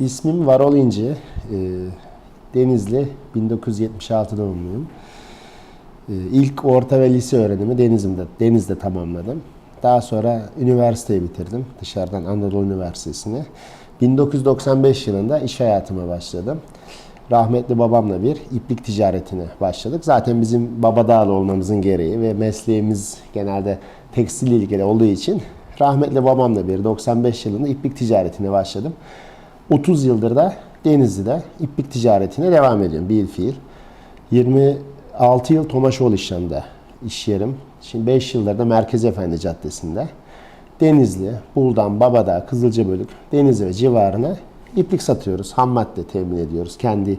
İsmim Varol İnci. Ee, Denizli, 1976 doğumluyum. Ee, İlk orta ve lise öğrenimi Denizli'de, Deniz'de tamamladım. Daha sonra üniversiteyi bitirdim. Dışarıdan Anadolu Üniversitesi'ni. 1995 yılında iş hayatıma başladım. Rahmetli babamla bir iplik ticaretine başladık. Zaten bizim Babadağlı olmamızın gereği ve mesleğimiz genelde tekstil ilgili olduğu için rahmetli babamla bir 95 yılında iplik ticaretine başladım. 30 yıldır da Denizli'de iplik ticaretine devam ediyorum bir fiil. 26 yıl Tomaşoğlu iş yanında iş yerim. Şimdi 5 yıldır da Merkez Efendi Caddesi'nde. Denizli, Buldan, Babadağ, Kızılcabölük, Denizli ve civarına iplik satıyoruz. Ham madde temin ediyoruz kendi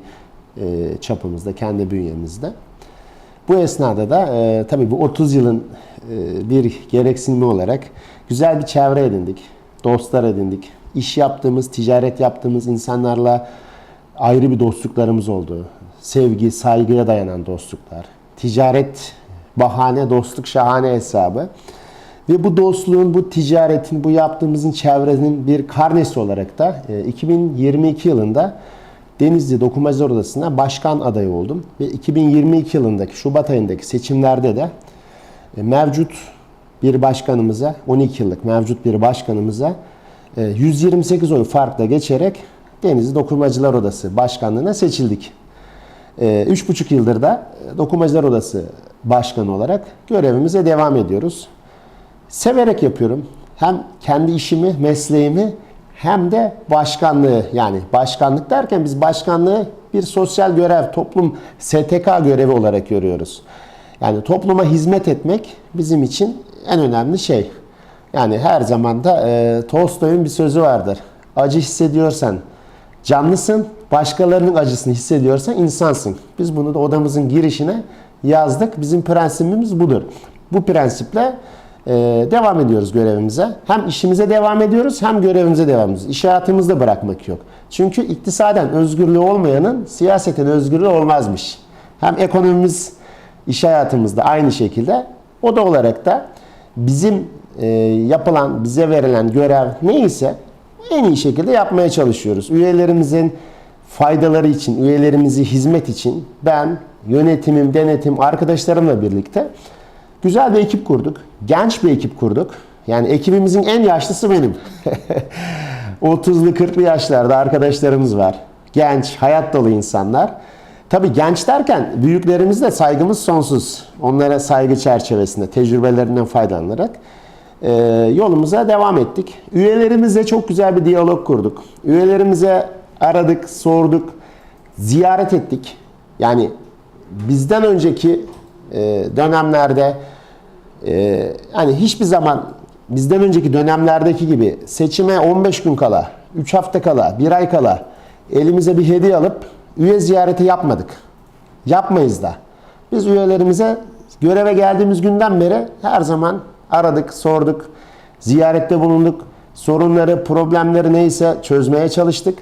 e, çapımızda, kendi bünyemizde. Bu esnada da e, tabii bu 30 yılın e, bir gereksinimi olarak güzel bir çevre edindik. Dostlar edindik. İş yaptığımız, ticaret yaptığımız insanlarla ayrı bir dostluklarımız oldu. Sevgi, saygıya dayanan dostluklar. Ticaret bahane, dostluk şahane hesabı. Ve bu dostluğun, bu ticaretin, bu yaptığımızın çevrenin bir karnesi olarak da e, 2022 yılında Denizli Dokumacılar Odası'na başkan adayı oldum. Ve 2022 yılındaki Şubat ayındaki seçimlerde de e, mevcut bir başkanımıza, 12 yıllık mevcut bir başkanımıza e, 128 oy farkla geçerek Denizli Dokumacılar Odası başkanlığına seçildik. E, Üç buçuk yıldır da e, Dokumacılar Odası başkanı olarak görevimize devam ediyoruz. Severek yapıyorum. Hem kendi işimi, mesleğimi hem de başkanlığı yani başkanlık derken biz başkanlığı bir sosyal görev, toplum STK görevi olarak görüyoruz. Yani topluma hizmet etmek bizim için en önemli şey. Yani her zaman da e, Tolstoy'un bir sözü vardır. Acı hissediyorsan canlısın, başkalarının acısını hissediyorsan insansın. Biz bunu da odamızın girişine yazdık. Bizim prensibimiz budur. Bu prensiple e, devam ediyoruz görevimize. Hem işimize devam ediyoruz hem görevimize devam ediyoruz. İş hayatımızda bırakmak yok. Çünkü iktisaden özgürlüğü olmayanın siyaseten özgürlüğü olmazmış. Hem ekonomimiz iş hayatımızda aynı şekilde o da olarak da bizim e, yapılan, bize verilen görev neyse en iyi şekilde yapmaya çalışıyoruz. Üyelerimizin faydaları için, üyelerimizi hizmet için ben, yönetimim, denetim, arkadaşlarımla birlikte güzel bir ekip kurduk. Genç bir ekip kurduk. Yani ekibimizin en yaşlısı benim. 30'lu 40'lı yaşlarda arkadaşlarımız var. Genç, hayat dolu insanlar. Tabii genç derken büyüklerimizle saygımız sonsuz. Onlara saygı çerçevesinde, tecrübelerinden faydalanarak e, yolumuza devam ettik. Üyelerimizle çok güzel bir diyalog kurduk. Üyelerimize aradık, sorduk, ziyaret ettik. Yani bizden önceki e, dönemlerde e, hiçbir zaman bizden önceki dönemlerdeki gibi seçime 15 gün kala, 3 hafta kala, 1 ay kala elimize bir hediye alıp üye ziyareti yapmadık. Yapmayız da. Biz üyelerimize göreve geldiğimiz günden beri her zaman aradık, sorduk, ziyarette bulunduk. Sorunları, problemleri neyse çözmeye çalıştık.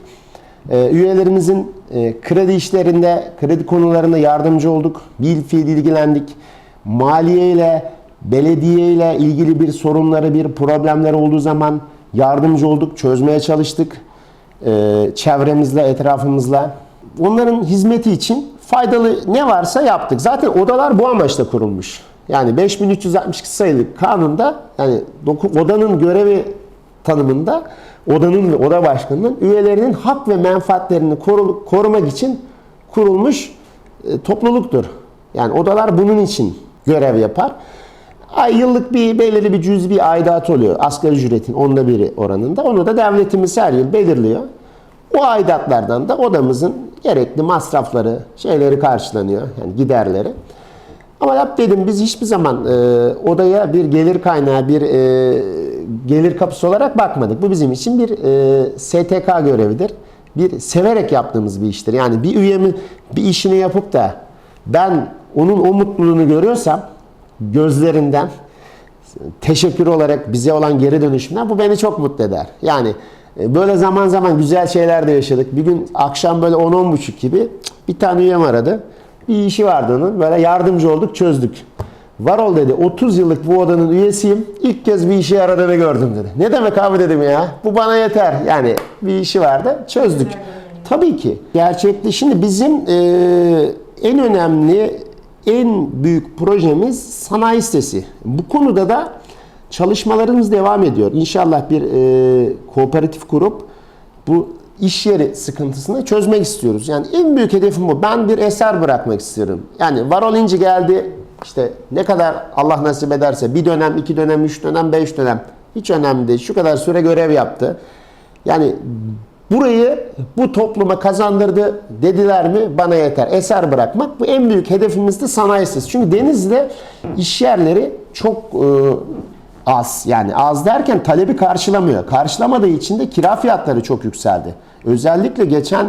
Ee, üyelerimizin e, kredi işlerinde, kredi konularında yardımcı olduk. Bil fiil ilgilendik. Maliye ile, belediye ile ilgili bir sorunları, bir problemler olduğu zaman yardımcı olduk, çözmeye çalıştık. Ee, çevremizle, etrafımızla. Onların hizmeti için faydalı ne varsa yaptık. Zaten odalar bu amaçla kurulmuş. Yani 5362 sayılı kanunda yani odanın görevi tanımında odanın ve oda başkanının üyelerinin hak ve menfaatlerini koru- korumak için kurulmuş e, topluluktur. Yani odalar bunun için görev yapar. Ay yıllık bir belirli bir cüzi bir aidat oluyor. Asgari ücretin onda biri oranında. Onu da devletimiz her yıl belirliyor. O aidatlardan da odamızın gerekli masrafları, şeyleri karşılanıyor. Yani giderleri. Ama yap dedim biz hiçbir zaman e, odaya bir gelir kaynağı, bir e, gelir kapısı olarak bakmadık. Bu bizim için bir e, STK görevidir. Bir severek yaptığımız bir iştir. Yani bir üyemin bir işini yapıp da ben onun o mutluluğunu görüyorsam gözlerinden teşekkür olarak bize olan geri dönüşümden bu beni çok mutlu eder. Yani e, böyle zaman zaman güzel şeyler de yaşadık. Bir gün akşam böyle 10-10.30 gibi bir tane üyem aradı. Bir işi vardı onun. Böyle yardımcı olduk, çözdük. Varol dedi 30 yıllık bu odanın üyesiyim. İlk kez bir işe yaradığını gördüm dedi. Ne demek abi dedim ya. Bu bana yeter. Yani bir işi vardı. Çözdük. Tabii ki. Gerçekte şimdi bizim e, en önemli en büyük projemiz sanayi sitesi. Bu konuda da çalışmalarımız devam ediyor. İnşallah bir e, kooperatif kurup bu iş yeri sıkıntısını çözmek istiyoruz. Yani en büyük hedefim bu. Ben bir eser bırakmak istiyorum. Yani Varol İnci geldi. İşte ne kadar Allah nasip ederse bir dönem, iki dönem, üç dönem, beş dönem hiç önemli değil. Şu kadar süre görev yaptı. Yani burayı bu topluma kazandırdı dediler mi bana yeter. Eser bırakmak bu en büyük hedefimiz de sanayi sitesi. Çünkü Denizli'de iş yerleri çok e, az. Yani az derken talebi karşılamıyor. Karşılamadığı için de kira fiyatları çok yükseldi. Özellikle geçen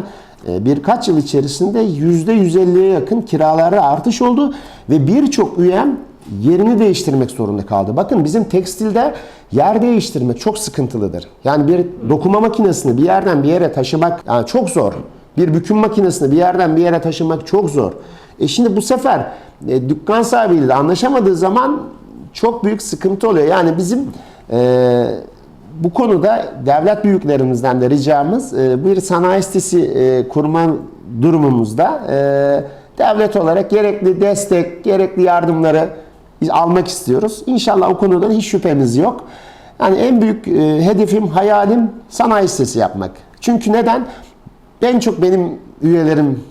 e, birkaç yıl içerisinde %150'ye yakın kiralarda artış oldu ve birçok üyem yerini değiştirmek zorunda kaldı. Bakın bizim tekstilde yer değiştirmek çok sıkıntılıdır. Yani bir dokuma makinesini bir yerden bir yere taşımak yani çok zor. Bir büküm makinesini bir yerden bir yere taşımak çok zor. E şimdi bu sefer e, dükkan sahibiyle anlaşamadığı zaman çok büyük sıkıntı oluyor. Yani bizim e, bu konuda devlet büyüklerimizden de ricamız e, bir sanayi sitesi e, kurma durumumuzda e, devlet olarak gerekli destek, gerekli yardımları almak istiyoruz. İnşallah o konuda hiç şüphemiz yok. Yani en büyük e, hedefim, hayalim sanayi sitesi yapmak. Çünkü neden? En çok benim üyelerim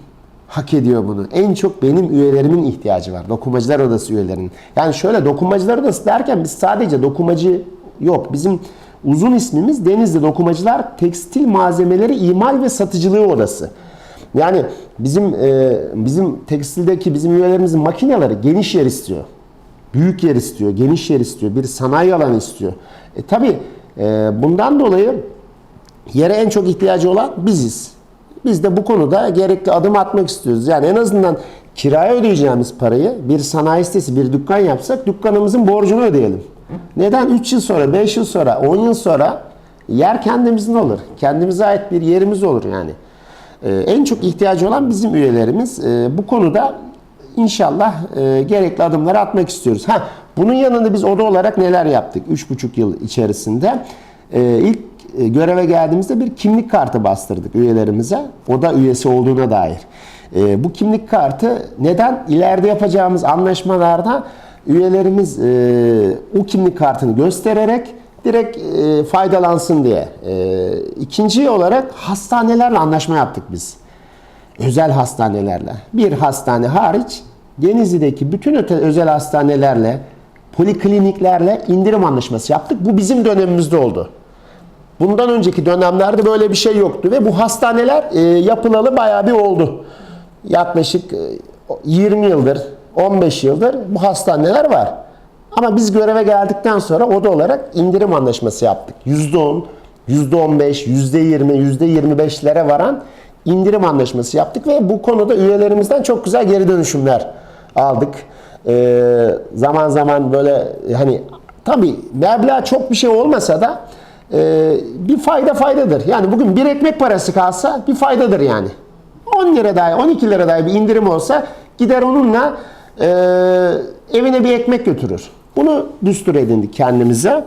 hak ediyor bunu. En çok benim üyelerimin ihtiyacı var. Dokumacılar Odası üyelerinin. Yani şöyle Dokumacılar Odası derken biz sadece dokumacı yok. Bizim uzun ismimiz Denizli Dokumacılar Tekstil Malzemeleri İmal ve Satıcılığı Odası. Yani bizim e, bizim tekstildeki bizim üyelerimizin makineleri geniş yer istiyor. Büyük yer istiyor, geniş yer istiyor, bir sanayi alanı istiyor. E tabi e, bundan dolayı yere en çok ihtiyacı olan biziz. Biz de bu konuda gerekli adım atmak istiyoruz. Yani en azından kiraya ödeyeceğimiz parayı bir sanayi sitesi, bir dükkan yapsak dükkanımızın borcunu ödeyelim. Neden? 3 yıl sonra, 5 yıl sonra, 10 yıl sonra yer kendimizin olur. Kendimize ait bir yerimiz olur yani. Ee, en çok ihtiyacı olan bizim üyelerimiz. Ee, bu konuda inşallah e, gerekli adımları atmak istiyoruz. Ha, bunun yanında biz oda olarak neler yaptık 3,5 yıl içerisinde? Ee, ilk göreve geldiğimizde bir kimlik kartı bastırdık üyelerimize. Oda üyesi olduğuna dair. Ee, bu kimlik kartı neden? İleride yapacağımız anlaşmalarda üyelerimiz e, o kimlik kartını göstererek direkt e, faydalansın diye. E, olarak hastanelerle anlaşma yaptık biz. Özel hastanelerle. Bir hastane hariç Denizli'deki bütün öte özel hastanelerle, polikliniklerle indirim anlaşması yaptık. Bu bizim dönemimizde oldu. Bundan önceki dönemlerde böyle bir şey yoktu ve bu hastaneler e, yapılalı bayağı bir oldu. Yaklaşık e, 20 yıldır, 15 yıldır bu hastaneler var. Ama biz göreve geldikten sonra oda olarak indirim anlaşması yaptık. %10, %15, %20, %25'lere varan indirim anlaşması yaptık ve bu konuda üyelerimizden çok güzel geri dönüşümler aldık. Ee, zaman zaman böyle hani tabii meblağ çok bir şey olmasa da e, bir fayda faydadır. Yani bugün bir ekmek parası kalsa bir faydadır yani. 10 lira daha, 12 lira daha bir indirim olsa gider onunla e, evine bir ekmek götürür. Bunu düstur edindik kendimize.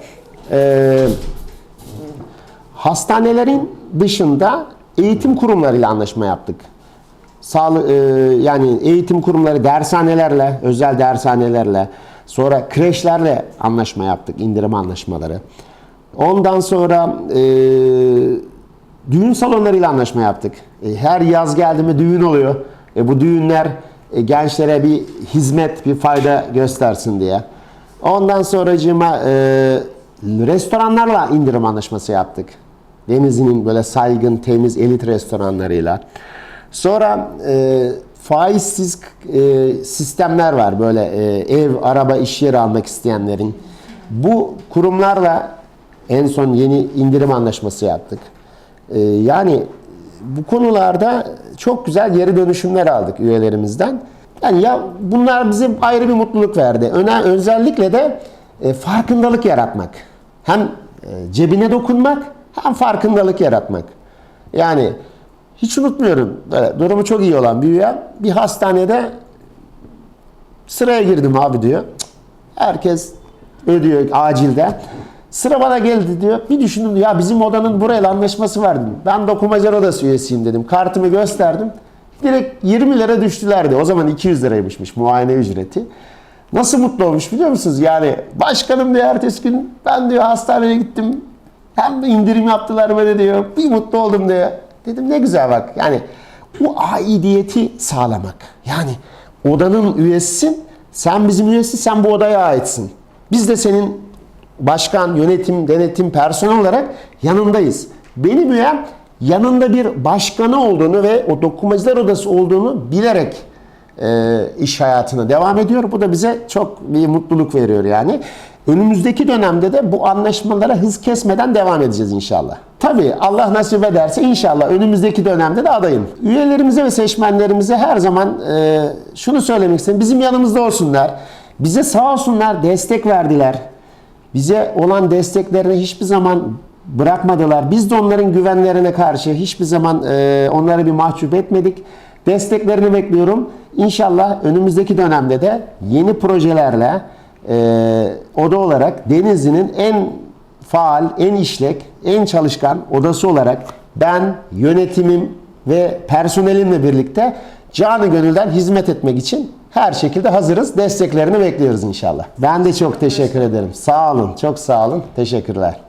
E, hastanelerin dışında eğitim kurumlarıyla anlaşma yaptık. Sağlık, e, yani eğitim kurumları dershanelerle, özel dershanelerle, sonra kreşlerle anlaşma yaptık, indirim anlaşmaları. Ondan sonra e, düğün salonlarıyla anlaşma yaptık. E, her yaz geldi mi düğün oluyor. E, bu düğünler e, gençlere bir hizmet, bir fayda göstersin diye. Ondan sonracığıma e, restoranlarla indirim anlaşması yaptık. Denizli'nin böyle saygın, temiz, elit restoranlarıyla. Sonra e, faizsiz e, sistemler var böyle e, ev, araba, iş yeri almak isteyenlerin. Bu kurumlarla en son yeni indirim anlaşması yaptık. E, yani bu konularda çok güzel geri dönüşümler aldık üyelerimizden. Yani ya bunlar bize ayrı bir mutluluk verdi. Öne, özellikle de e, farkındalık yaratmak. Hem e, cebine dokunmak hem farkındalık yaratmak. Yani hiç unutmuyorum. Böyle, durumu çok iyi olan bir üye bir hastanede sıraya girdim abi diyor. Herkes ödüyor acilde. Sıra bana geldi diyor. Bir düşündüm ya bizim odanın burayla anlaşması var dedim. Ben dokumacılar odası üyesiyim dedim. Kartımı gösterdim. Direkt 20 lira düştülerdi. O zaman 200 liraymışmış muayene ücreti. Nasıl mutlu olmuş biliyor musunuz? Yani başkanım diyor ertesi gün ben diyor hastaneye gittim. Hem indirim yaptılar bana diyor. Bir mutlu oldum diyor. Dedim ne güzel bak. Yani bu aidiyeti sağlamak. Yani odanın üyesisin. Sen bizim üyesi, sen bu odaya aitsin. Biz de senin başkan, yönetim, denetim, personel olarak yanındayız. Benim üyem yanında bir başkanı olduğunu ve o dokumacılar odası olduğunu bilerek e, iş hayatına devam ediyor. Bu da bize çok bir mutluluk veriyor yani. Önümüzdeki dönemde de bu anlaşmalara hız kesmeden devam edeceğiz inşallah. Tabii Allah nasip ederse inşallah önümüzdeki dönemde de adayım. Üyelerimize ve seçmenlerimize her zaman e, şunu söylemek istedim. Bizim yanımızda olsunlar. Bize sağ olsunlar destek verdiler. Bize olan desteklerini hiçbir zaman bırakmadılar. Biz de onların güvenlerine karşı hiçbir zaman e, onları bir mahcup etmedik. Desteklerini bekliyorum. İnşallah önümüzdeki dönemde de yeni projelerle e, oda olarak Denizli'nin en faal, en işlek, en çalışkan odası olarak ben yönetimim ve personelimle birlikte canı gönülden hizmet etmek için her şekilde hazırız. Desteklerini bekliyoruz inşallah. Ben de çok teşekkür ederim. Sağ olun. Çok sağ olun. Teşekkürler.